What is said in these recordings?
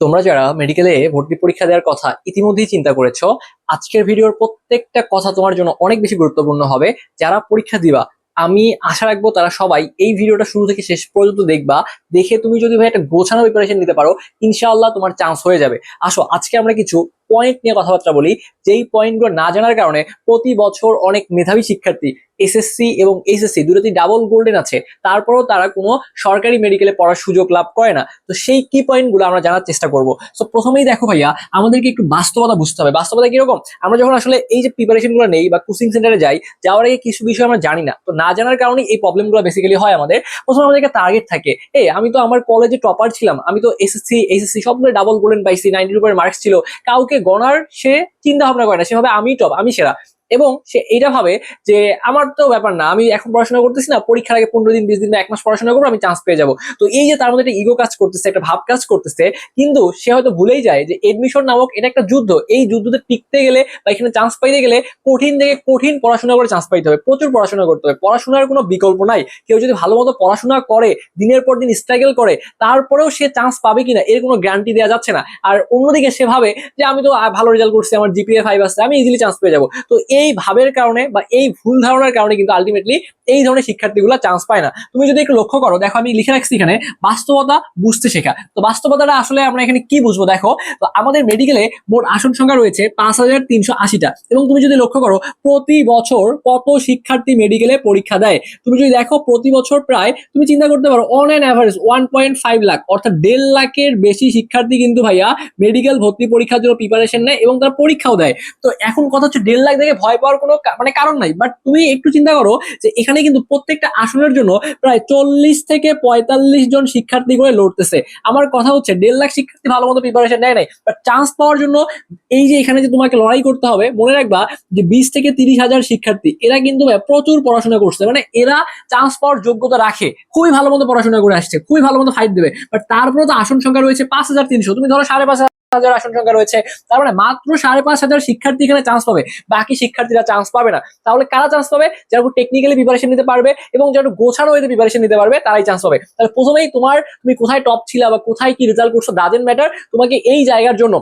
তোমরা যারা মেডিকেলে ভর্তি পরীক্ষা দেওয়ার কথা ইতিমধ্যেই চিন্তা করেছ, আজকের ভিডিওর প্রত্যেকটা কথা তোমার জন্য অনেক বেশি গুরুত্বপূর্ণ হবে। যারা পরীক্ষা দিবা, আমি আশা রাখব তারা সবাই এই ভিডিওটা শুরু থেকে শেষ পর্যন্ত দেখবা। দেখে তুমি যদি ভাই একটা গোছানো প্রিপারেশন নিতে পারো, ইনশাআল্লাহ তোমার চান্স হয়ে যাবে। আসো, আজকে আমরা কিছু পয়েন্ট নিয়ে কথাবার্তা বলি। যেই পয়েন্টগুলো না জানার কারণে প্রতি বছর অনেক মেধাবী শিক্ষার্থী এসএসসি এবং এইচএসসি দুটোতেই ডাবল গোল্ডেন আছে। তারপরেও তারা কোনো সরকারি মেডিকেলে পড়ার সুযোগ লাভ করে না। তো সেই কি পয়েন্টগুলো আমরা জানার চেষ্টা করব। সো প্রথমেই দেখো ভাইয়া, আমাদেরকে একটু বাস্তবতা বুঝতে হবে। বাস্তবতা কীরকম? আমরা যখন আসলে এই যে প্রিপারেশনগুলো নেই বা কোচিং সেন্টারে যাই, যাওয়ার আগে কিছু বিষয় আমরা জানি না। তো না জানার কারণে এই প্রবলেমগুলো বেসিক্যালি হয় আমাদের। প্রথমে আমাদেরকে টার্গেট থাকে, এই, আমি তো আমার কলেজে টপার ছিলাম। আমি তো এসএসসি এইচএসসি সবগুলো ডাবল গোল্ডেন পাইছি। নাইনটির উপরে মার্কস ছিল। কাউকে গণার সে চিন্তা ভাবনা করে না। সেভাবে আমি টপ আমি সেরা। এবং সে এইটা ভাবে যে, আমার তো ব্যাপার না, আমি এখন পড়াশোনা করতেছি না, পরীক্ষার আগে পনেরো দিন, বিশ দিন বা এক মাস পড়াশোনা করব, আমি চান্স পেয়ে যাব। তো এই যে তার মধ্যে একটা ইগো কাজ করতেছে, একটা ভাব কাজ করতেছে, কিন্তু সে হয়তো ভুলেই যায় যে এডমিশন নামক এটা একটা যুদ্ধ। এই যুদ্ধতে টিকতে গেলে বা এখানে চান্স পাইতে গেলে কঠিন থেকে কঠিন পড়াশোনা করে চান্স পাইতে হবে। প্রচুর পড়াশোনা করতে হবে। পড়াশোনার কোনো বিকল্প নাই। কেউ যদি ভালো মতো পড়াশোনা করে, দিনের পর দিন স্ট্রাগল করে, তারপরেও সে চান্স পাবে কিনা, এর কোনো গ্যারান্টি দেওয়া যাচ্ছে না। আর অন্যদিকে সে ভাবে যে, আমি তো ভালো রেজাল্ট করছি, আমার জিপিএ ফাইভ আসছে আমি ইজিলি চান্স পেয়ে যাব। তো এই ভাবের কারণে বা এই ভুল ধারণার কারণে কিন্তু আলটিমেটলি এই ধরনের শিক্ষার্থীগুলো চান্স পায় না। তুমি যদি একটু লক্ষ্য করো, দেখো আমি লিখে রাখছি এখানে, বাস্তবতা বুঝতে শেখা। তো বাস্তবতাটা আসলে আমরা এখানে কি বুঝব দেখো? তো আমাদের মেডিকেলে মোট আসন সংখ্যা রয়েছে পাঁচ হাজার তিনশো আশিটা। এবং তুমি যদি লক্ষ্য করো, প্রতি বছর কত শিক্ষার্থী মেডিকেলে পরীক্ষা দেয়? তুমি যদি দেখো, প্রতি বছর প্রায়, তুমি চিন্তা করতে পারো on an average one point five lakh অর্থাৎ দেড় লাখের বেশি শিক্ষার্থী কিন্তু ভাইয়া মেডিকেল ভর্তি পরীক্ষার জন্য প্রিপারেশন নেয় এবং তারা পরীক্ষাও দেয়। তো এখন কথা হচ্ছে দেড় লাখ দেখে ভয় পাওয়ার কোনো মানে কারণ নাই। বাট তুমি একটু চিন্তা করো যে এখানে কিন্তু প্রত্যেকটা আসনের জন্য প্রায় চল্লিশ থেকে পঁয়তাল্লিশ জন শিক্ষার্থী করে লড়তেছে। আমার কথা হচ্ছে, দেড় লাখ শিক্ষার্থী ভালো মতো প্রিপারেশন নেয় নাই। বাট চান্স পাওয়ার জন্য এই যে এখানে যে তোমাকে লড়াই করতে হবে, মনে রাখবা যে বিশ থেকে তিরিশ হাজার শিক্ষার্থী, এরা কিন্তু প্রচুর পড়াশোনা করছে। মানে এরা চান্স পাওয়ার যোগ্যতা রাখে। খুবই ভালো মতো পড়াশোনা করে আসছে, খুবই ভালো মতো ফাইট দেবে। বাট তারপরে তো আসন সংখ্যা রয়েছে পাঁচ হাজার তিনশো। তুমি ধরো সাড়ে পাঁচ হাজার আসন সংখ্যা রয়েছে। তার মানে মাত্র সাড়ে পাঁচ হাজার শিক্ষার্থী এখানে চান্স পাবে। বাকি শিক্ষার্থীরা চান্স পাবে না। তাহলে কারা চান্স পাবে? যারা একটু টেকনিক্যালি প্রিপারেশন নিতে পারবে এবং যারা একটু গোছানো হয়ে প্রিপারেশন নিতে পারবে, তারাই চান্স পাবে। তাহলে প্রথমেই তোমার তুমি কোথায় টপ ছিলা বা কোথায় কি রেজাল্ট করছ ডাজেন্ট ম্যাটার তোমাকে এই জায়গার জন্য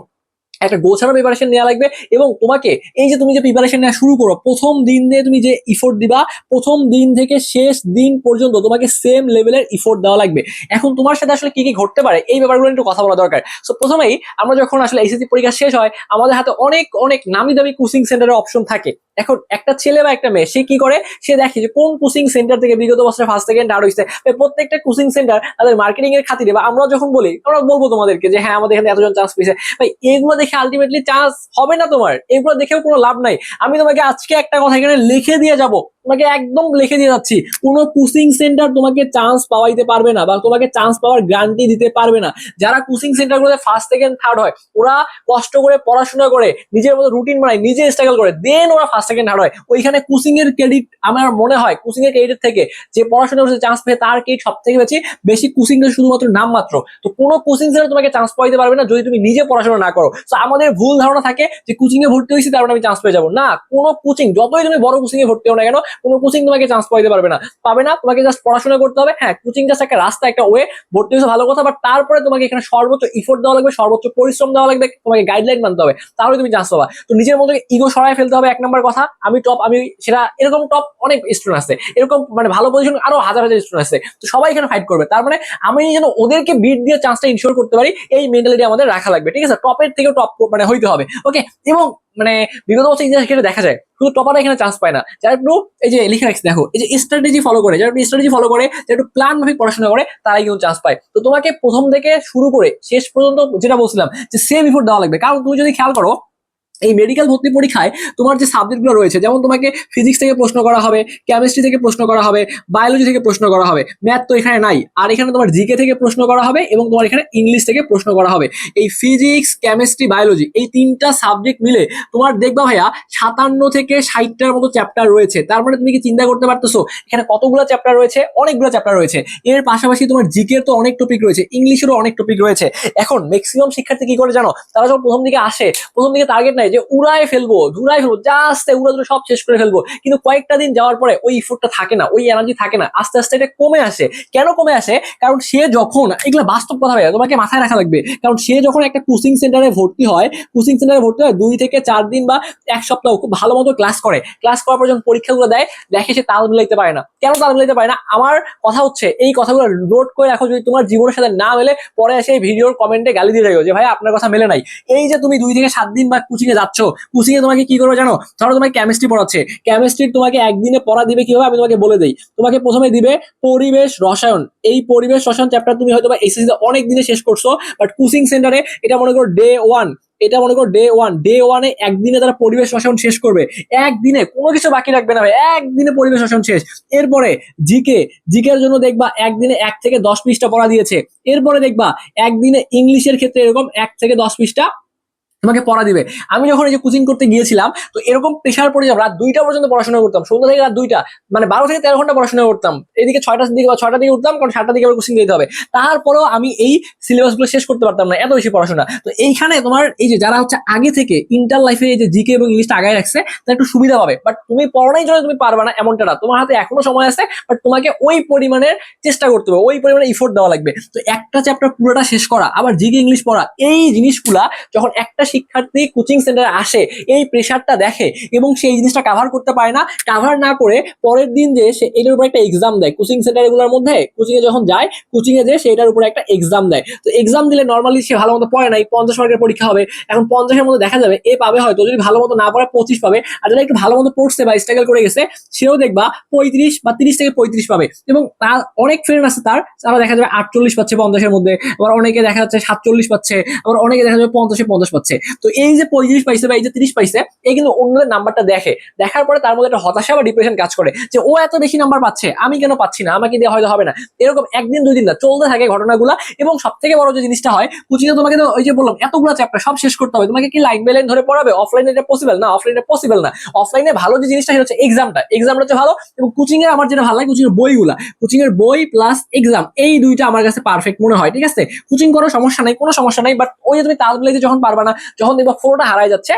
একটা গোছানো প্রিপারেশন নেওয়া লাগবে এবং তোমাকে এই যে তুমি যে প্রিপারেশন নেওয়া শুরু করো, প্রথম দিন দিয়ে তুমি যে ইফোর্ট দিবা, প্রথম দিন থেকে শেষ দিন পর্যন্ত তোমাকে সেম লেভেলের ইফোর্ট দেওয়া লাগবে। এখন তোমার সাথে আসলে কি কি ঘটতে পারে, এই ব্যাপারগুলো একটু কথা বলা দরকার। সো প্রথমেই আমরা যখন আসলে এইচএসসি পরীক্ষা শেষ হয়, আমাদের হাতে অনেক অনেক নামি দামি কোচিং সেন্টারের অপশন থাকে। এখন একটা ছেলে বা একটা মেয়ে, সে কি করে? সে দেখে যে কোন কোচিং সেন্টার থেকে বিগত বছরে ফার্স্ট সেকেন্ড আর হয়েছে প্রত্যেকটা কোচিং সেন্টার তাদের মার্কেটিং এর খাতিরে বা আমরা যখন বলি, আমরা বলব তোমাদেরকে যে হ্যাঁ আমাদের এখানে এতজন চান্স পেয়েছে। ভাই, এগুলো দেখে আলটিমেটলি চান্স হবে না তোমার। এগুলো দেখেও কোনো লাভ নাই। আমি তোমাকে আজকে একটা কথা এখানে লিখে দিয়ে যাব। তোমাকে একদম লিখে দিয়ে যাচ্ছি। কোনো কোচিং সেন্টার তোমাকে চান্স পাওয়াইতে পারবে না বা তোমাকে চান্স পাওয়ার গ্যারান্টি দিতে পারবে না। যারা কোচিং সেন্টারগুলোতে ফার্স্ট সেকেন্ড থার্ড হয়, ওরা কষ্ট করে পড়াশোনা করে, নিজের মতো রুটিন বানায়, নিজে স্ট্রাগল করে দেন ওরা ফার্স্ট সেকেন্ড থার্ড হয়। ওইখানে কোচিং এর ক্রেডিট আমার মনে হয় কোচিং এর ক্রেডিট থেকে যে পড়াশোনা করছে চান্স পেয়ে তার ক্রেডিট সব থেকে বেশি বেশি কোচিং এর শুধুমাত্র নাম মাত্র। তো কোনো কোচিং সেন্টার তোমাকে চান্স পাইতে পারবে না যদি তুমি নিজে পড়াশোনা না করো। তো আমাদের ভুল ধারণা থাকে যে কোচিং এ ভর্তি হয়েছি, তার মানে আমি চান্স পেয়ে যাব। না, কোনো কোচিং যতই তুমি বড় কোচিং এ ভর্তি হও না কেন কোনো কোচিং তোমাকে চান্স পাইতে পারবে না। পাবে না, তোমাকে জাস্ট পড়াশোনা করতে হবে। হ্যাঁ কোচিং জাস্ট একটা রাস্তা, একটা ওয়ে ভর্তি হয়েছে, ভালো কথা বাট তারপরে তোমাকে এখানে সর্বোচ্চ ইফোর্ট দেওয়া লাগবে, সর্বোচ্চ পরিশ্রম দেওয়া লাগবে, তোমাকে গাইডলাইন মানতে হবে। তাহলে তুমি চান্স পাবা। তো নিজের মধ্যে ইগো সরাই ফেলতে হবে, এক নম্বর কথা। আমি টপ আমি সেটা, এরকম টপ অনেক স্টুডেন্ট আছে। এরকম মানে ভালো পজিশন আরও হাজার হাজার স্টুডেন্ট আছে। তো সবাই এখানে ফাইট করবে। তার মানে আমি যেন ওদেরকে বিট দিয়ে চান্সটা ইনশোর করতে পারি, এই মেন্টালিটি আমাদের রাখা লাগবে। ঠিক আছে? টপের থেকে টপ মানে হইতে হবে। ওকে এবং মানে বিগত বছর ইতিহাস ক্ষেত্রে দেখা যায়, শুধু টপাররা এখানে চান্স পায় না। যারা একটু এই যে লিখে রাখছি, দেখো, এই যে স্ট্র্যাটেজি ফলো করে, যারা একটু স্ট্র্যাটেজি ফলো করে, যারা একটু প্ল্যান ভাবে পড়াশোনা করে, তারাই কিন্তু চান্স পায়। তো তোমাকে প্রথম থেকে শুরু করে শেষ পর্যন্ত যেটা বলছিলাম, যে সেম ইফোর্ট দেওয়া লাগবে। কারণ তুমি যদি খেয়াল করো এই মেডিকেল ভর্তি পরীক্ষায় তোমার যে সাবজেক্টগুলো রয়েছে, যেমন তোমাকে ফিজিক্স থেকে প্রশ্ন করা হবে কেমিস্ট্রি থেকে প্রশ্ন করা হবে বায়োলজি থেকে প্রশ্ন করা হবে ম্যাথ তো এখানে নাই। আর এখানে তোমার জিকে থেকে প্রশ্ন করা হবে এবং তোমার এখানে ইংলিশ থেকে প্রশ্ন করা হবে। এই ফিজিক্স কেমিস্ট্রি বায়োলজি এই তিনটা সাবজেক্ট মিলে তোমার দেখবা ভাইয়া সাতান্ন থেকে ষাটটার মতো চ্যাপ্টার রয়েছে। তার মানে তুমি কি চিন্তা করতে পারতেছো? এখানে কতগুলো চ্যাপ্টার রয়েছে? অনেকগুলো চ্যাপ্টার রয়েছে। এর পাশাপাশি তোমার জিকের তো অনেক টপিক রয়েছে ইংলিশেরও অনেক টপিক রয়েছে। এখন ম্যাক্সিমাম শিক্ষার্থী কি করে জানো? তারা যখন প্রথম দিকে আসে, প্রথম দিকে টার্গেট নাই যে উড়ায় ফেলব ধুরায় ফেলব জাস্ট উড়া ধরে সব শেষ করে ফেলব। কিন্তু কয়েকটা দিন যাওয়ার পরে ওই ইফোর্টটা থাকে না, ওই এনার্জি থাকে না। আস্তে আস্তে এটা কমে আসে। কেন কমে আসে? কারণ সে যখন, এগুলো বাস্তব কথা ভাইয়া তোমাকে মাথায় রাখা লাগবে। কারণ সে যখন একটা কোচিং সেন্টারে ভর্তি হয় কোচিং সেন্টারে ভর্তি হয় দুই থেকে চার দিন বা এক সপ্তাহ খুব ভালো মতো ক্লাস করে। ক্লাস করার পর যখন পরীক্ষাগুলো দেয়, দেখে সে তাল মিলাইতে পারে না। কেন তাল মিলাইতে পারে না? আমার কথা হচ্ছে, এই কথাগুলো নোট করে রাখো, যদি তোমার জীবনের সাথে না মেলে, পরে এসে এই ভিডিওর কমেন্টে গালি দিয়ে যাও যে, ভাই, আপনার কথা মেলে নাই। এই যে তুমি দুই থেকে সাত দিন বা কোচিং এ যাচ্ছ? এ তোমাকে কি করবে জানো? ধরো তোমাকে কেমিস্ট্রি পড়াচ্ছে। কেমিস্ট্রি তোমাকে একদিনে পড়া দিবে কীভাবে? আমি তোমাকে বলে দেই। তোমাকে প্রথমে দিবে পরিবেশ রসায়ন। এই পরিবেশ রসায়ন চ্যাপ্টার তুমি হয়তো বা এসএসসি অনেক দিনে শেষ করছ বাট কোচিং সেন্টারে এটা মনে করো ডে ওয়ান এটা মনে করো ডে ওয়ান ডে ওয়ানে একদিনে তারা পরিবেশ রসায়ন শেষ করবে। একদিনে কোনো কিছু বাকি রাখবে না ভাই। একদিনে পরিবেশ রসায়ন শেষ। এরপরে জিকে। জিকের জন্য দেখবা একদিনে এক থেকে দশ পৃষ্ঠা পড়া দিয়েছে। এরপরে দেখবা একদিনে ইংলিশের ক্ষেত্রে এরকম এক থেকে দশ পৃষ্ঠা তোমাকে পড়া দিবে। আমি যখন এই যে কোচিং করতে গিয়েছিলাম, তো এরকম প্রেশার পড়ে যাব রাত দুইটা পর্যন্ত পড়াশোনা করতাম। সন্ধ্যা থেকে রাত দুইটা মানে বারো থেকে তেরো ঘণ্টা পড়াশোনা করতাম। এদিকে ছয়টার দিকে বা ছয়টার দিকে উঠতাম, কারণ সাতটার দিকে আবার কোচিং দিতে হবে। তারপরেও আমি এই সিলেবাসগুলো শেষ করতে পারতাম না, এত বেশি পড়াশোনা। তো এইখানে তোমার এই যে যারা হচ্ছে আগে থেকে ইন্টার লাইফে এই যে জিকে এবং ইংলিশটা আগায় রাখছে, তারা একটু সুবিধা পাবে। বাট তুমি পড়ানোর জন্য তুমি পারবে না এমনটা না। তোমার হাতে এখনও সময় আছে বাট তোমাকে ওই পরিমাণের চেষ্টা করতে হবে। ওই পরিমাণে ইফোর্ট দেওয়া লাগবে। তো একটা চ্যাপ্টার পুরোটা শেষ করা, আবার জিকে ইংলিশ পড়া, এই জিনিসগুলা যখন একটা শিক্ষার্থী কোচিং সেন্টারে আসে, এই প্রেশারটা দেখে এবং সেই জিনিসটা কাভার করতে পারে না কাভার না করে পরের দিন যে সে এটার উপর একটা এক্সাম দেয়। কোচিং সেন্টার এগুলোর মধ্যে কোচিং এ যখন যায় কোচিং এ যে সেটার উপরে একটা এক্সাম দেয়। তো এক্সাম দিলে নর্মালি সে ভালো মতো পড়ে নাই পঞ্চাশ মার্কের পরীক্ষা হবে। এখন পঞ্চাশের মধ্যে দেখা যাবে এ পাবে হয়তো, যদি ভালো মতো না পড়ে পঁচিশ পাবে। আর যারা একটু ভালো মতো পড়ছে বা স্ট্রাগল করে গেছে, সেও দেখবা পঁয়ত্রিশ বা তিরিশ থেকে পঁয়ত্রিশ পাবে। এবং তার অনেক ফ্রেন্ড আছে তার তারা দেখা যাবে আটচল্লিশ পাচ্ছে পঞ্চাশের মধ্যে। আবার অনেকে দেখা যাচ্ছে সাতচল্লিশ পাচ্ছে, আবার অনেকে দেখা যাবে পঞ্চাশে পঞ্চাশ পাচ্ছে। তো এই যে পঁয়ত্রিশ পাইছে বা এই যে তিরিশ পাইছে এই কিন্তু অন্যদের নাম্বারটা দেখে। দেখার পরে তার মধ্যে একটা হতাশা বা ডিপ্রেশন কাজ করে যে ও এত বেশি নাম্বার পাচ্ছে, আমি কেন পাচ্ছি না? আমাকে দিয়ে হয়তো হবে না। এরকম একদিন, দুই দিন না, চলতে থাকে ঘটনাগুলো। এবং সব থেকে বড় যে জিনিসটা হয় কোচিংয়ে তোমাকে তো ওই যে বললাম, এতগুলো চ্যাপ্টার সব শেষ করতে হবে। তোমাকে কি লাইন বাই ধরে পড়াবে? অফলাইনে এটা পসিবল না অফলাইনে পসিবল না। অফলাইনে ভালো যে জিনিসটা সেটা হচ্ছে এক্সামটা এক্সামটা হচ্ছে ভালো এবং কোচিং এর আমার যেটা ভালো লাগে কোচিং এর বইগুলা। কোচিং এর বই প্লাস এক্সাম এই দুইটা আমার কাছে পারফেক্ট মনে হয়, ঠিক আছে? কোচিং করার সমস্যা নাই, কোনো সমস্যা নাই বাট ওই যে তুমি তাল মিলাইতে যখন পারবা না যখন দেখবা ফোরটা হারাই যাচ্ছে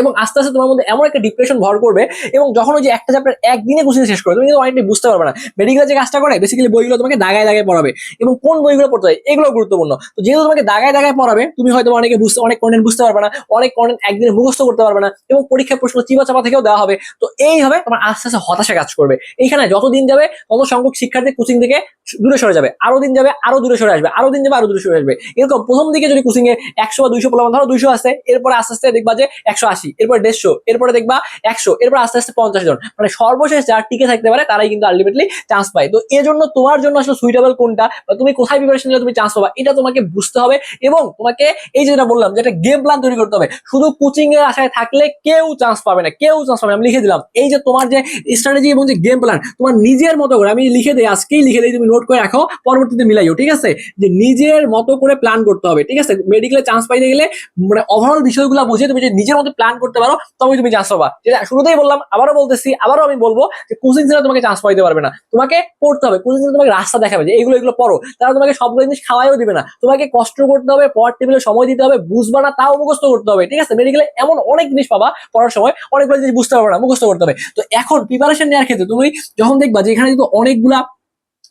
এবং আস্তে আস্তে তোমার মধ্যে এমন একটা ডিপ্রেশন ভর করবে এবং যখন ওই যে একটা চ্যাপ্টার একদিনে কোচিং শেষ করে, তুমি কিন্তু অনেকটাই বুঝতে পারবে না। মেডিকেল যে কাজটা করে বেসিক্যালি বইগুলো তোমাকে দাগায় দাগায় পড়াবে এবং কোন বইগুলো পড়তে হয়, এগুলো গুরুত্বপূর্ণ। তো যেহেতু তোমাকে দাগায় দাগায় পড়াবে, তুমি হয়তো অনেকে বুঝতে অনেক কন্টেন্ট বুঝতে পারবে না, অনেক কন্টেন্ট একদিনে মুখস্থ করতে পারবে না এবং পরীক্ষার প্রশ্ন চিপা চাপা থেকেও দেওয়া হবে। তো এইভাবে তোমার আস্তে আস্তে হতাশা কাজ করবে। এইখানে যত দিন যাবে, তত সংখ্যক শিক্ষার্থী কোচিং থেকে দূরে সরে যাবে। আরও দিন যাবে, আরও দূরে সরে আসবে। আরও দিন যাবে, আরও দূরে সরে আসবে। এরকম প্রথম দিকে যদি কোচিং এ একশো বা দুইশো প্রলাম ধরো দুইশো আসে, এরপরে আস্তে আস্তে দেখবা যে একশো আশি। এরপর দেড়শো, এরপরে দেখবা একশো, এরপর আস্তে আস্তে পঞ্চাশ জন মানে সর্বশেষ যারা টিকে থাকতে পারে, তারাই কিন্তু আলটিমেটলি চান্স পায়। তো এর জন্য তোমার জন্য আসলে সুইটেবল কোনটা? বা তুমি কোথায় প্রিপারেশন নিলে তুমি চান্স পাবা? এটা তোমাকে বুঝতে হবে এবং তোমাকে এই যেটা বললাম যে একটা গেম প্ল্যান তৈরি করতে হবে। শুধু কোচিং এর আশায় থাকলে কেউ চান্স পাবে না, কেউ চান্স পাবে আমি লিখে দিলাম। এই যে তোমার যে স্ট্র্যাটেজি এবং যে গেম প্ল্যান তোমার নিজের মতো করে, আমি লিখে দিই, আজকেই লিখে দিই, তুমি নোট করে রাখো, পরবর্তীতে মিলাইও, ঠিক আছে? যে নিজের মতো করে প্ল্যান করতে হবে, ঠিক আছে? মেডিকেলে চান্স পাইতে গেলে মানে ওভারঅল বিষয়গুলো বুঝে তুমি যদি নিজের মতো প্ল্যান করতে পারো তবে তুমি চান্স পাবা। যেটা শুরুতেই বললাম, আবারও বলতেছি, আবারও আমি বলব যে কোচিং সেন্টার তোমাকে চান্স পাইতে পারবে না। তোমাকে পড়তে হবে কোচিং সেন্টার তোমাকে রাস্তা দেখাবে যে এগুলো এগুলো পড়ো। তারা তোমাকে সবগুলো জিনিস খাওয়াইও দিবে না। তোমাকে কষ্ট করতে হবে, পড়ার টেবিলে সময় দিতে হবে, বুঝবা না, তাও মুখস্থ করতে হবে। ঠিক আছে? মেডিকেলে এমন অনেক জিনিস পাবা পড়ার সময়, অনেকগুলো জিনিস বুঝতে পারবে না, মুখস্থ করতে হবে। তো এখন প্রিপারেশন নেওয়ার ক্ষেত্রে তুমি যখন দেখবা যে এখানে কিন্তু অনেকগুলা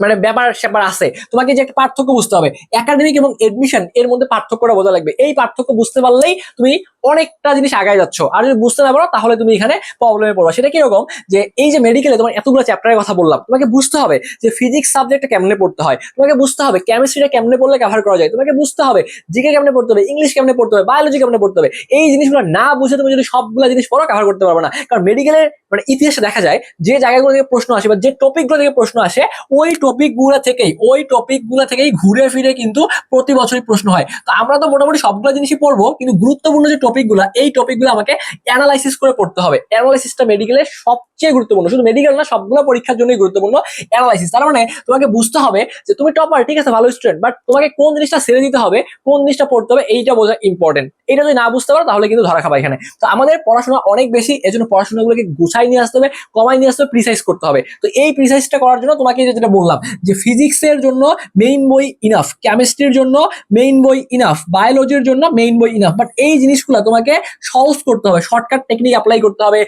মানে ব্যাপার স্যাপার আছে। তোমাকে যে একটা পার্থক্য বুঝতে হবে। একাডেমিক এবং এডমিশন এর মধ্যে পার্থক্যটা বোঝা লাগবে। এই পার্থক্য বুঝতে পারলেই তুমি অনেকটা জিনিস আগায় যাচ্ছ। আর যদি বুঝতে না পারো, তাহলে তুমি এখানে প্রবলেমে পড়ো সেটা কীরকম? যে এই যে মেডিকেলে তোমার এতগুলো চ্যাপ্টারের কথা বললাম, তোমাকে বুঝতে হবে যে ফিজিক্স সাবজেক্টটা কেমনে পড়তে হয়। তোমাকে বুঝতে হবে কেমিস্ট্রিটা কেমনে পড়লে কভার করা যায়। তোমাকে বুঝতে হবে জিকে কেমনে পড়তে হবে ইংলিশ কেমনে পড়তে হবে বায়োলজি কেমনে পড়তে হবে। এই জিনিসগুলো না বুঝে তুমি যদি সবগুলো জিনিস পড়ো কভার করতে পারবে না। কারণ মেডিকেলের মানে ইতিহাসে দেখা যায়, যে জায়গাগুলো থেকে প্রশ্ন আসে বা যে টপিকগুলো থেকে প্রশ্ন আসে, ওই টপিকগুলো থেকেই, ওই টপিকগুলো থেকেই ঘুরে ফিরে কিন্তু প্রতি বছরই প্রশ্ন হয়। তো আমরা তো মোটামুটি সবগুলো জিনিসই পড়ব, কিন্তু গুরুত্বপূর্ণ যে টপিকগুলো এই টপিকগুলো আমাকে অ্যানালাইসিস করে পড়তে হবে। অ্যানালাইসিসটা মেডিকেলের সবচেয়ে গুরুত্বপূর্ণ, শুধু মেডিকেল না, সবগুলো পরীক্ষার জন্যই গুরুত্বপূর্ণ অ্যানালাইসিস তার মানে তোমাকে বুঝতে হবে যে তুমি টপার ঠিক আছে, ভালো স্টুডেন্ট বাট তোমাকে কোন জিনিসটা ছেড়ে দিতে হবে, কোন জিনিসটা পড়তে হবে, এইটা বোঝা ইম্পর্টেন্ট এটা যদি না বুঝতে পারো, তাহলে কিন্তু ধরা খাবা এখানে। তো আমাদের পড়াশোনা অনেক বেশি, এজন্য পড়াশোনাগুলোকে গুছাই নিয়ে আসতে হবে, কমাই নিয়ে আসতে হবে প্রিসাইজ করতে হবে। তো এই প্রিসাইজটা করার জন্য তোমাকে যেটা বললাম বললাম যে ফিজিক্সের জন্য মেইন বই ইনাফ কেমিস্ট্রির জন্য মেইন বই ইনাফ বায়োলজির জন্য মেইন বই ইনাফ বাট এই জিনিসগুলো তোমাকে সহজ করতে হবে। শর্টকাট টেকনিক অ্যাপ্লাই করতে হবে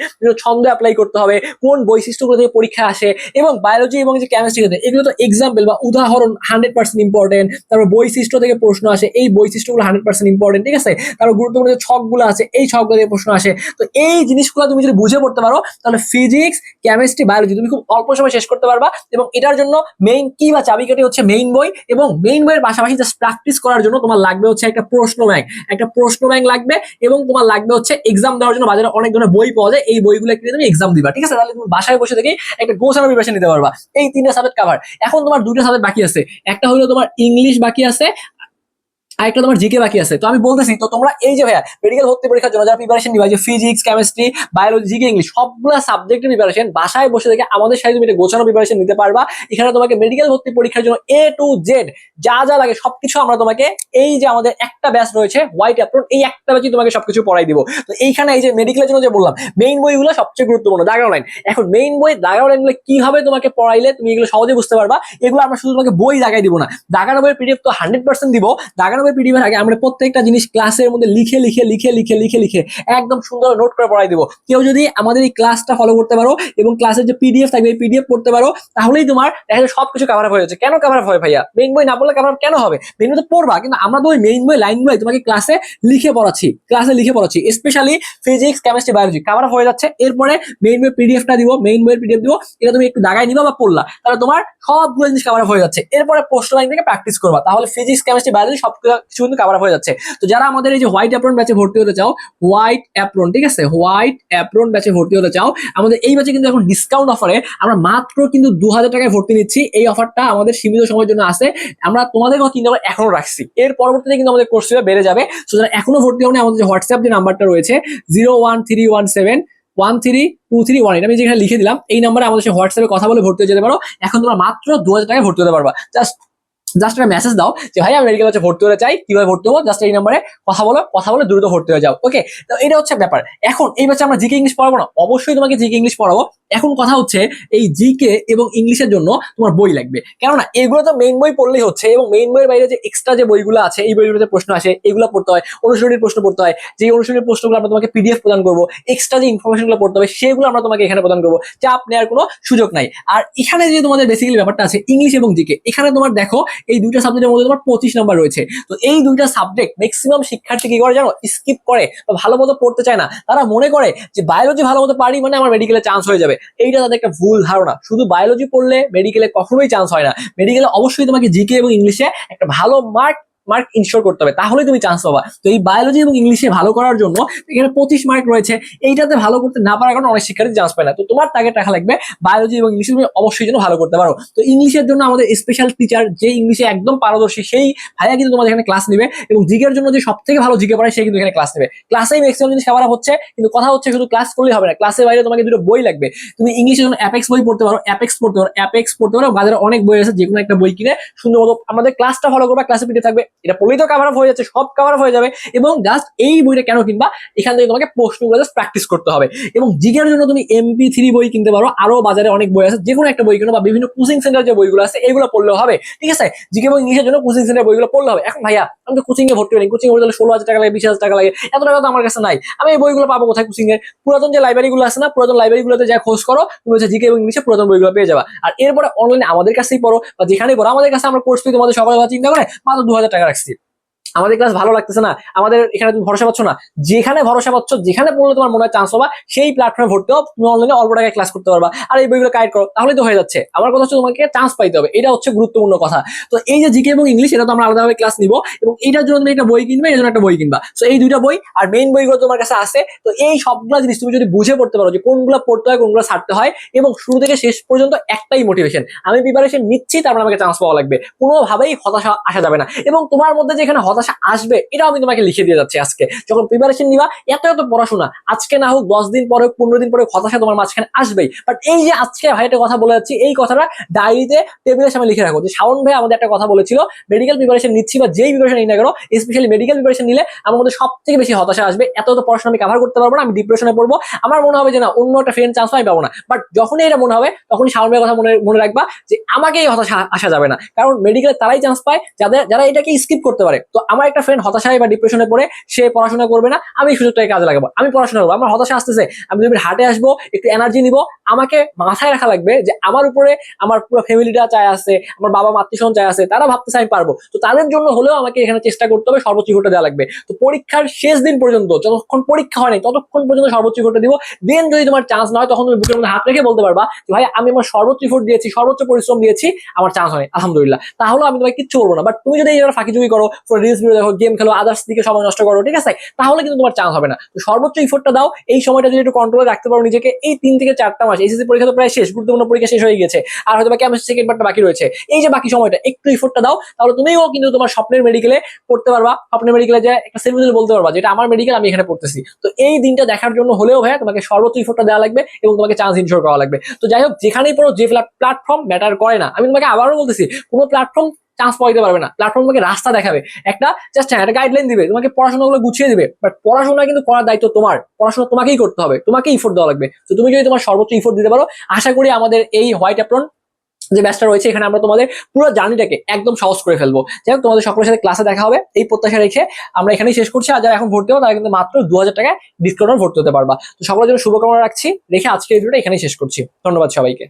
ছন্দ অ্যাপ্লাই করতে হবে, কোন বৈশিষ্ট্যগুলো থেকে পরীক্ষা আসে, এবং বায়োলজি এবং যে কেমিস্ট্রি এগুলো তো এক্সাম্পল বা উদাহরণ হান্ড্রেড পার্সেন্ট ইম্পর্টেন্ট তারপর বৈশিষ্ট্য থেকে প্রশ্ন আসে, এই বৈশিষ্ট্যগুলো হান্ড্রেড পার্সেন্ট ইম্পর্টেন্ট ঠিক আছে? তারপর গুরুত্বপূর্ণ যে ছকগুলো আছে, এই ছকগুলো থেকে প্রশ্ন আসে। তো এই জিনিসগুলো তুমি যদি বুঝে পড়তে পারো, তাহলে ফিজিক্স কেমিস্ট্রি বায়োলজি তুমি খুব অল্প সময় শেষ করতে পারবা, এবং এটার জন্য মেইন কি বা চাবিকাঠি হচ্ছে মেইন বই এবং মেইন বইয়ের পাশাপাশি জাস্ট প্র্যাকটিস করার জন্য তোমার লাগবে হচ্ছে একটা প্রশ্ন ব্যাংক একটা প্রশ্ন ব্যাংক লাগবে এবং তোমার লাগবে হচ্ছে এক্সাম দেওয়ার জন্য বাজারে অনেক ধরনের বই পাওয়া যায়। এই বইগুলো কিনে তুমি এক্সাম দিবা, ঠিক আছে? তাহলে তুমি বাসায় বসে থেকে একটা গোছানো প্রিপারেশন নিতে পারবা। এই তিনটা সাবজেক্ট কাভার এখন তোমার দুটো সাবজেক্ট বাকি আছে। একটা হলো তোমার ইংলিশ বাকি আছে আরেকটা তোমার জিকে বাকি আছে। তো আমি বলতেছি, তো তোমরা এই যে ভাইয়া মেডিকেল ভর্তি পরীক্ষার জন্য যারা প্রিপারেশন নিবা যে physics chemistry biology GK English সবগুলো সাবজেক্টের প্রিপারেশন বাসায় বসে থেকে আমাদের সাথে তুমি একটা গোছানো প্রিপারেশন নিতে পারবা। এখানে তোমাকে মেডিকেল ভর্তি পরীক্ষার জন্য এ টু জেড যা যা লাগে সবকিছু আমরা তোমাকে এই যে আমাদের একটা ব্যাচ রয়েছে হোয়াইট অ্যাপ্রন এই একটা ব্যাচই তোমাকে সবকিছু পড়াই দিব। তো এইখানে এই যে মেডিকেলের জন্য যে বললাম মেইন বইগুলো সবচেয়ে গুরুত্বপূর্ণ দাগানো লাইন এখন মেইন বই দাগানো লাইনগুলো কীভাবে তোমাকে পড়াইলে তুমি এগুলো সহজে বুঝতে পারবা, এগুলো আমরা শুধু তোমাকে বই দাগাই দিব না। দাগানো বইয়ের পিডিএফ তো হান্ড্রেড পার্সেন্ট দিব, দাগানো বইয়ের পিডিএফ আগে আমরা প্রত্যেকটা জিনিস ক্লাসের মধ্যে লিখে লিখে লিখে লিখে লিখে লিখে একদম সুন্দর নোট করে পড়াই দিব। কেউ যদি আমাদের এই ক্লাসটা ফলো করতে পারো এবং ক্লাসের যে পিডিএফ থাকবে, এই পিডিএফ পড়তে পারো, তাহলেই তোমার দেখা যায় সবকিছু কাভার আপ হয়ে যাচ্ছে। কেন কাভার আপ হয় ভাইয়া? মেইন বই না পড়লে কাভার কেন হবে? মেইন বই তো পড়বা, কিন্তু আমরা তো ওই মেইন বই লাইনগুলোই তোমাকে ক্লাসে লিখে পড়াচ্ছি। ক্লাসে লিখে পড়াচ্ছি। Specially physics chemistry biology cover up হয়ে যাচ্ছে। এরপরে মেইন বইয়ের পিডিএফটা দিব মেইন বইয়ের পিডিএফ দিব, এটা তুমি একটু দাগাই নিবা বা পড়লা, তাহলে তোমার সবগুলো জিনিস কাভার আপ হয়ে যাচ্ছে। এরপরে পোস্ট লাইন থেকে প্র্যাকটিস করবা। তাহলে ফিজিক্স কেমিস্ট্রি বায়োলজি সব কিছু কিন্তু কাভার হয়ে যাচ্ছে। তো যারা আমাদের এই যে হোয়াইট অ্যাপ্রন ব্যাচে ভর্তি হতে চাও হোয়াইট অ্যাপ্রন ঠিক আছে? হোয়াইট অ্যাপ্রন ব্যাচে ভর্তি হতে চাও, আমাদের এই ব্যাচে কিন্তু এখন ডিসকাউন্ট অফারে আমরা মাত্র কিন্তু দু হাজার টাকায় ভর্তি নিচ্ছি। এই অফারটা আমাদের সীমিত সময়ের জন্য আছে। আমরা তোমাদের কথা চিন্তা করে এখনও রাখছি। এর পরবর্তীতে কিন্তু আমাদের কোর্স বেড়ে যাবে। সো যারা এখনও ভর্তি হয়নি, আমাদের যে হোয়াটসঅ্যাপ যে নাম্বারটা রয়েছে zero one three one seven one three two three one আমি যেখানে লিখে দিলাম, এই নাম্বারে আমাদের সাথে হোয়াটসঅ্যাপে কথা বলে ভর্তি হয়ে যেতে পারো। এখন তোমরা মাত্র দু হাজার টাকায় ভর্তি হতে পারবা। জাস্ট জাস্ট একটা মেসেজ দাও যে, ভাই, আমি মেডিকেল কলেজে ভর্তি হতে চাই। কীভাবে ভর্তি হব? জাস্ট এই নম্বরে কথা বলো। কথা বলে দ্রুত ভর্তি হয়ে যাও। ওকে তো এটা হচ্ছে ব্যাপার। এখন এই ব্যাচে আমরা জিকে ইংলিশ পড়াবো না। অবশ্যই তোমাকে জিকে ইংলিশ পড়াবো। এখন কথা হচ্ছে এই জিকে এবং ইংলিশের জন্য তোমার বই লাগবে। কেননা এগুলো তো মেইন বই পড়লেই হচ্ছে এবং মেইন বইয়ের বাইরে যে এক্সট্রা যে বইগুলো আছে, এই বইগুলোতে প্রশ্ন আসে, এগুলো পড়তে হয়, অনুশীলনীর প্রশ্ন পড়তে হয়, যে অনুশীলনীর প্রশ্নগুলো আমরা তোমাকে পিডিএফ প্রদান করব এক্সট্রা যে ইনফরমেশনগুলো পড়তে হবে সেগুলো আমরা তোমাকে এখানে প্রদান করব চাপ নেওয়ার কোনো সুযোগ নাই। আর এখানে যে তোমাদের বেসিক্যালি ব্যাপারটা আছে ইংলিশ এবং জিকে এখানে তোমার দেখো এই দুইটা সাবজেক্টের মধ্যে তোমার পঁচিশ নাম্বার রয়েছে। তো এই দুইটা সাবজেক্ট ম্যাক্সিমাম শিক্ষার্থী কি করে জানো? স্কিপ করে বা ভালো মতো পড়তে চায় না। তারা মনে করে যে বায়োলজি ভালো মতো পারি মানে আমার মেডিকেলে চান্স হয়ে যাবে। এইটা তাদের একটা ভুল ধারণা। শুধু বায়োলজি পড়লে মেডিকেলে কখনোই চান্স হয় না। মেডিকেলে অবশ্যই তোমাকে জিকে এবং ইংলিশে একটা ভালো মার্ক মার্ক ইনশোর করতে হবে। তাহলে তুমি চান্স পাবা। তো এই বায়োলজি এবং ইংলিশে ভালো করার জন্য এখানে পঁচিশ মার্ক রয়েছে। এইটাতে ভালো করতে না পারার কারণে অনেক শিক্ষার্থী চান্স পায় না। তো তোমার টার্গেট রাখা লাগবে বায়োলজি এবং ইংলিশে তুমি অবশ্যই যেন ভালো করতে পারো। তো ইংলিশের জন্য আমাদের স্পেশাল টিচার যে ইংলিশে একদম পারদর্শী, সেই ভাইয়া কিন্তু তোমাদের এখানে ক্লাস নেবে এবং জিগের জন্য যে সব থেকে ভালো জিকে পড়ে সে কিন্তু এখানে ক্লাস নেবে। ক্লাসেই ম্যাক্সিমাম জিনিস খাবার হচ্ছে, কিন্তু কথা হচ্ছে শুধু ক্লাস করলেই হবে না। ক্লাসের বাইরে তোমাকে দুটো বই লাগবে। তুমি ইংলিশের জন্য অ্যাপেক্স বই পড়তে পারো অ্যাপেক্স পড়তে পারো অ্যাপেক্স পড়তে পারো। বাজারে অনেক বই আছে যে কোনো একটা বই কিনে সুন্দর মতো আমাদের ক্লাসটা ফলো করবা ক্লাসে পিঠে থাকবে। এটা পড়লেই তো কাভার আপ হয়ে যাচ্ছে, সব কাভার আপ হয়ে যাবে এবং জাস্ট এই বইটা কেন কিনবা? এখান থেকে তোমাকে প্রশ্নগুলো জাস্ট প্র্যাকটিস করতে হবে। এবং জিকের জন্য তুমি এমপি থ্রি বই কিনতে পারো। আরও বাজারে অনেক বই আছে যে কোনো একটা বই কিনো বা বিভিন্ন কোচিং সেন্টার যে বইগুলো আছে, এগুলো পড়লেও হবে। ঠিক আছে? জিকে এবং ইংলিশের জন্য কোচিং সেন্টার বইগুলো পড়লে হবে। এখন ভাইয়া, আমি তো কোচিং এ ভর্তি হইনি। কোচিং ভর্তি হলে ষোলো হাজার টাকা লাগে, বিশ হাজার টাকা লাগে। এত টাকা তো আমার কাছে নাই। আমি এই বইগুলো পাবো কোথায় কোচিং এর পুরাতন যে লাইব্রেরি গুলো আছে না, পুরাতন লাইব্রেরি গুলোতে যা খোঁজ করো, তুমি হচ্ছে জিকে এবং ইংলিশে পুরাতন বইগুলো পেয়ে যাবা। আর এরপরে অনলাইনে আমাদের কাছেই পড়ো, বা যেখানেই পড়ো, আমাদের কাছে আমরা কোর্স ফি তোমাদের সকালে চিন্তা করে, মাত্র দু হাজার টাকা রাখছি আমাদের ক্লাস ভালো লাগতেছে না, আমাদের এখানে তুমি ভরসা পাচ্ছ না, যেখানে ভরসা পাচ্ছ, যেখানে পড়লে তোমার মনে হয় চান্স হবা সেই প্ল্যাটফর্মে ভর্তি হও, তুমি অনলাইনে অল্প টাকায় ক্লাস করতে পারবা। আর এই বইগুলো কাইড করো তাহলে তো হয়ে যাচ্ছে। আমার কথা হচ্ছে তোমাকে চান্স পাইতে হবে, এটা হচ্ছে গুরুত্বপূর্ণ কথা। তো এই যে জিকে এবং ইংলিশ এটা তো আমরা আলাদাভাবে ক্লাস নিব, এবং এইটার জন্য তুমি একটা বই কিনবে এর জন্য একটা বই কিনবা। তো এই দুইটা বই আর মেইন বইগুলো তোমার কাছে আছে, তো এই সবগুলো জিনিস তুমি যদি বুঝে পড়তে পারো যে কোনগুলো পড়তে হয়, কোনগুলো ছাড়তে হয়, এবং শুরু থেকে শেষ পর্যন্ত একটাই মোটিভেশন আমি প্রিপারেশন নিচ্ছি, তারপর আমাকে চান্স পাওয়া লাগবে। কোনোভাবেই হতাশা আসা যাবে না। এবং তোমার মধ্যে যেখানে হতাশা হতাশা আসবে, এটাও আমি তোমাকে লিখে দিয়ে যাচ্ছি আজকে। যখন প্রিপারেশন নিবা, এত এত পড়াশোনা। আজকে না হোক দশ দিন পরে পনেরো দিন পরে হতাশা তোমার মাঝখানে আসবেই। বাট এই যে আজকে ভাই একটা কথা বলে যাচ্ছি, এই কথাটা ডায়েরিতে টেবিলের সামনে লিখে রাখো। যে শাওন ভাই আমাদের একটা কথা বলেছিল মেডিকেল প্রিপারেশন নিচ্ছি বা যেই প্রিপারেশন নিই না কেন স্পেশালি মেডিকেল প্রিপারেশন নিলে আমার মধ্যে সব থেকে বেশি হতাশা আসবে। এত তো পড়াশোনা আমি কাভার করতে পারব না, আমি ডিপ্রেশনে পড়ব। আমার মনে হবে যে না, অন্য একটা ফ্রেন্ড চান্স আমি পাবো না। বাট যখনই এটা মনে হবে, তখনই শাওন ভাইয়ের কথা মনে মনে রাখবা যে আমাকে এই হতাশা আসা যাবে না। কারণ মেডিকেলে তারাই চান্স পায়, যাদের, যারা এটাকে স্কিপ করতে পারে। তো আমার একটা ফ্রেন্ড হতাশায় বা ডিপ্রেশনে পড়ে, সে পড়াশোনা করবে না, আমি সুযোগটাকে কাজে লাগাবো। আমি পড়াশোনা করব। আমার হতাশা আসতেছে, আমি মিনিট হাটে আসব, একটু এনার্জি নিব, আমাকে মাথায় রাখা লাগবে যে আমার উপরে আমার পুরো ফ্যামিলিটা চায় আছে, আমার বাবা মাতৃস্বজন চায় আছে, তারা ভাবতেছে আমি পারব। তো তাদের জন্য হলেও আমাকে এখানে চেষ্টা করতে হবে সর্বোচ্চ ঘটে দেওয়া লাগবে। তো পরীক্ষার শেষ দিন পর্যন্ত, যতক্ষণ পরীক্ষা হয়নি ততক্ষণ পর্যন্ত সর্বোচ্চ ঘটে দিব। দেন যদি তোমার চান্স না হয়, তখন তুমি বুকের মধ্যে হাত রেখে বলতে পারবা যে, ভাই, আমি আমার সর্বোচ্চ ইফোর্ট দিয়েছি, সর্বোচ্চ পরিশ্রম দিয়েছি, আমার চান্স হয় আলহামদুলিল্লাহ। তাহলে আমি তোমাকে কিচ্ছু বলব না। বাট তুমি যদি এই জায়গায় ফাঁকিচুকি করো রিলস ভিডিও দেখো গেম খেলো আদার্স দিকে সময় নষ্ট করো, ঠিক আছে? তাহলে কিন্তু তোমার চান্স হবে না। তো সর্বোচ্চ ইফোর্টটা দাও, এই সময়টা যদি একটু কন্ট্রোলে রাখতে পারো নিজেকে, এই তিন থেকে চারটা মাস এসএসসি পরীক্ষা তো প্রায় শেষ, গুরুত্বপূর্ণ পরীক্ষা শেষ হয়ে গেছে, আর হয়তো বা কেমিস্ট্রি সেকেন্ড পার্টটা বাকি রয়েছে। এই যে বাকি সময়টা, একটু ইফোর্টটা দাও, তাহলে তুমিও কিন্তু তোমার স্বপ্নের মেডিকেলে পড়তে পারবা, স্বপ্নের মেডিকেলে যে একটা সেমিনার বলতে পারবা যেটা আমার মেডিকেল আমি এখানে পড়তেছি। তো এই দিনটা দেখার জন্য হলেও ভাইয়া, তোমাকে সর্বোচ্চ ইফোর্টটা দেওয়া লাগবে এবং তোমাকে চান্স ইনশোর করা লাগবে। তো যাই হোক, যেখানেই পড়ো, যে প্ল্যাটফর্ম ম্যাটার করে না। আমি তোমাকে আবারও বলতেছি, কোনো প্ল্যাটফর্ম চান্স পাওয়া দিতে পারবে না। প্ল্যাটফর্ম তোমাকে রাস্তা দেখাবে। একটা জাস্ট হ্যাঁ একটা গাইডলাইন দিবে। তোমাকে পড়াশোনাগুলো গুছিয়ে দিবে। বাট পড়াশোনা কিন্তু করার দায়িত্ব তোমার। পড়াশোনা তোমাকেই করতে হবে। তোমাকেই ইফোর্ট দেওয়া লাগবে। তো তুমি যদি তোমার সর্বোচ্চ ইফোর্ট দিতে পারো, আশা করি আমাদের এই হোয়াইট অ্যাপ্রন যে ব্যাচটা রয়েছে, এখানে আমরা তোমাদের পুরো জার্নিটাকে একদম সহজ করে ফেলব। যাই হোক, তোমাদের সকলের সাথে ক্লাসে দেখা হবে। এই প্রত্যাশা রেখে আমরা এখানেই শেষ করছি। আর যারা এখন ভর্তি হবে তারা কিন্তু মাত্র দু হাজার টাকায় ডিসকাউন্ট ভর্তি হতে পারবা। তো সকলের জন্য শুভকামনা রাখছি। রেখে আজকে এই ভিডিওটা এখানেই শেষ করছি। ধন্যবাদ সবাইকে।